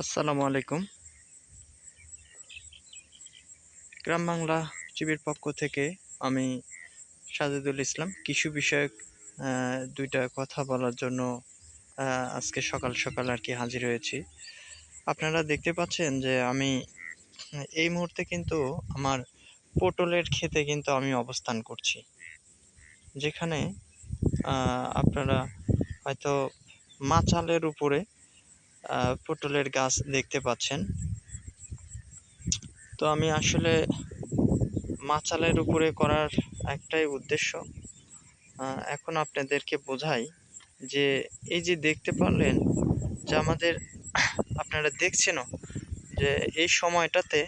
আসসালামু আলাইকুম। গ্রাম বাংলা টিভির পক্ষ থেকে আমি সাজেদুল ইসলাম। কৃষি বিষয়ক দুইটা কথা বলার জন্য আজকে সকাল সকাল আর কি হাজির হয়েছি। আপনারা দেখতে পাচ্ছেন যে আমি, এই মুহূর্তে কিন্তু আমার পটলের ক্ষেতে কিন্তু আমি অবস্থান করছি। যেখানে আপনারা হয়তো মাচালের উপরে পটলের গাছ দেখতে পাচ্ছেন। তো আমি আসলে মাচালের উপরে করার একটাই উদ্দেশ্য। এখন আপনাদেরকে বোঝাই যে এই যে দেখতে পারলেন যে আমাদের আপনারা দেখছেনও যে এই সময়টাতে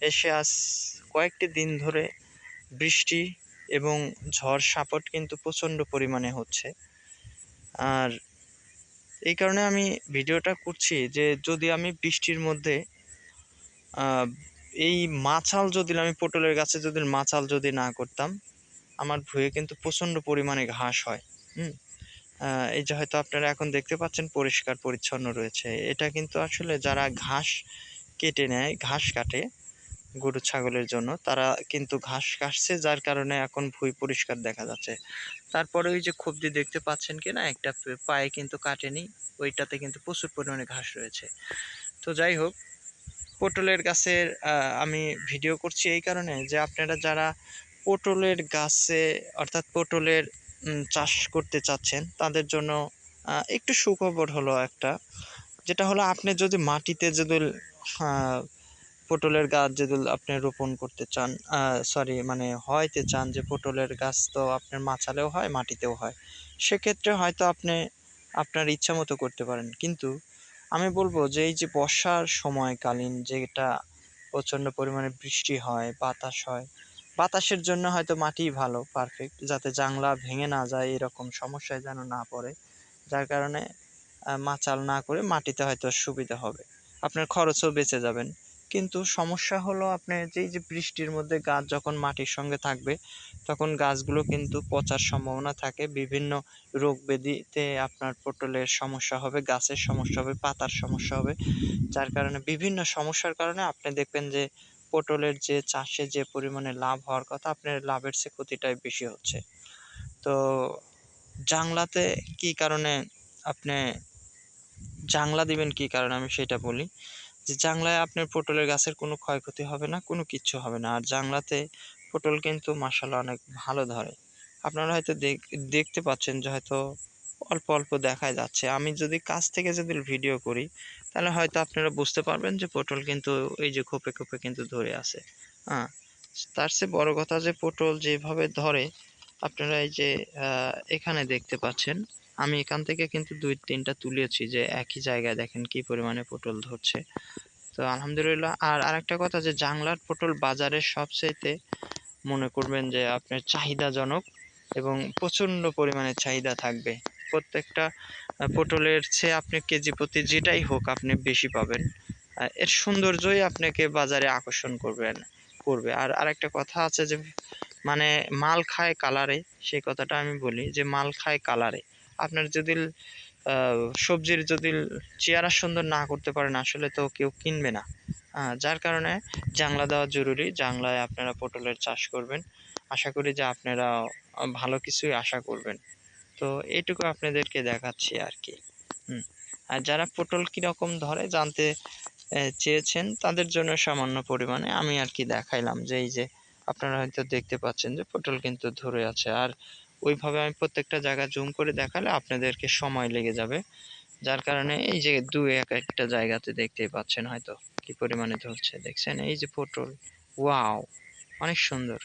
এসে আজ কয়েকটি দিন ধরে বৃষ্টি এবং ঝড় সাপট কিন্তু প্রচণ্ড পরিমাণে হচ্ছে। আর এই কারণে আমি ভিডিওটা করছি যে যদি আমি বৃষ্টির মধ্যে এই মাছাল যদি আমি পটলের গাছে যদি মাছাল যদি না করতাম, আমার ভুঁয়ে কিন্তু প্রচণ্ড পরিমাণে ঘাস হয়। হুম? এই যে হয়তো আপনারা এখন দেখতে পাচ্ছেন পরিষ্কার পরিচ্ছন্ন রয়েছে। এটা কিন্তু আসলে যারা ঘাস কেটে নেয়, ঘাস কাটে গরু ছাগলের জন্য। তারা কিন্তু ঘাস কাটছে, যার কারণে এখন ভুঁই পরিষ্কার দেখা যাচ্ছে। তারপরে ওই যে খুবদি দেখতে পাচ্ছেন কি না একটা পায়ে কিন্তু কাটেনি, ওইটাতে কিন্তু প্রচুর পরিমাণে ঘাস রয়েছে। তো যাই হোক, পটলের গাছের আমি ভিডিও করছি এই কারণে যে আপনারা যারা পটলের গাছে, অর্থাৎ পটলের চাষ করতে চাচ্ছেন, তাদের জন্য একটু সুখবর হলো একটা। যেটা হলো, আপনি যদি মাটিতে যদি পটলের গাছ যদি আপনি রোপণ করতে চান সরি মানে হয়তে চান যে পটলের গাছ তো আপনার মাচালেও হয়, মাটিতেও হয়, সেক্ষেত্রে হয়তো আপনি আপনার ইচ্ছা মতো করতে পারেন। কিন্তু আমি বলব যে এই যে বর্ষার সময়কালীন যেটা প্রচণ্ড পরিমাণে বৃষ্টি হয়, বাতাস হয়, বাতাসের জন্য হয়তো মাটি ভালো পারফেক্ট যাতে জাংলা ভেঙে না যায় এরকম সমস্যায় যেন না পড়ে, যার কারণে মাচাল না করে মাটিতে হয়তো সুবিধা হবে। আপনার খরচও বেঁচে যাবেন। কিন্তু সমস্যা হলো আপনি যেই যে বৃষ্টির মধ্যে গাছ যখন মাটির সঙ্গে থাকবে, তখন গাছগুলো কিন্তু পচার সম্ভাবনা থাকে। বিভিন্ন রোগ ব্যাধিতে আপনার পটলের সমস্যা হবে, গাছের সমস্যা হবে, পাতার সমস্যা হবে, যার কারণে বিভিন্ন সমস্যার কারণে আপনি দেখবেন যে, পটলের যে চাষে যে পরিমাণে লাভ হওয়ার কথা, আপনার লাভের চেয়ে ক্ষতিটাই বেশি হচ্ছে। তো জাংলাতে কি কারণে আপনি, জাংলা দিবেন কি কারণে আমি সেটা বলি। যে জাংলায় আপনার পটলের গাছের কোনো ক্ষয়ক্ষতি হবে না, কোনো কিচ্ছু হবে না। আর জাংলাতে পটল কিন্তু মাসাল্লাহ অনেক ভালো ধরে। আপনারা হয়তো দেখ- দেখতে পাচ্ছেন যে হয়তো অল্প অল্প দেখা যাচ্ছে। আমি যদি কাছ থেকে যদি ভিডিও করি, তাহলে হয়তো আপনারা বুঝতে পারবেন যে পটল কিন্তু এই যে খোপে খোপে কিন্তু ধরে আছে। হ্যাঁ? তার চেয়ে বড় কথা যে পটল যেভাবে ধরে, আপনারা এই যে এখানে দেখতে পাচ্ছেন আমি এখান থেকে কিন্তু দুই তিনটা তুলেছি যে একই জায়গায় দেখেন কি পরিমাণে পটল ধরছে। তো আলহামদুলিল্লাহ, আর আরেকটা কথা যে জাংলার পটল বাজারে সবচাইতে মনে করবেন যে আপনার চাহিদাজনক এবং প্রচণ্ড পরিমাণে চাহিদা থাকবে। প্রত্যেকটা পটলের চেয়ে আপনি কেজি প্রতি যেটাই হোক আপনি বেশি পাবেন। এর সৌন্দর্যই আপনাকে বাজারে আকর্ষণ করবেন, করবে। আর আরেকটা কথা আছে যে মানে মাল খায় কালারে, সেই কথাটা আমি বলি যে মাল খায় কালারে। আপনার যদি সবজির যদি চেহারা সুন্দর না করতে পারেন, আসলে তো কেউ কিনবে না। যার কারণে জাংলা দেওয়া জরুরি। জাংলায় আপনারা পটলের চাষ করবেন। আশা করি যে আপনারা ভালো কিছুই আশা করবেন। তো এইটুকু আপনাদেরকে দেখাচ্ছি আর কি। আর যারা পটল কীরকম ধরে জানতে চেয়েছেন, তাদের জন্য সামান্য পরিমাণে আমি আর কি দেখাইলাম যে, এই যে আপনারা হয়তো দেখতে পাচ্ছেন যে, পটল কিন্তু ধরে আছে। আর ওইভাবে আমি প্রত্যেকটা জায়গা জুম করে দেখালে আপনাদেরকে সময় লেগে যাবে যার কারণে এই যে দু এক একটা জায়গাতে দেখতেই পাচ্ছেন হয়তো কি পরিমাণে ধরছে দেখছেন, এই যে পটল ওয়াও, অনেক সুন্দর।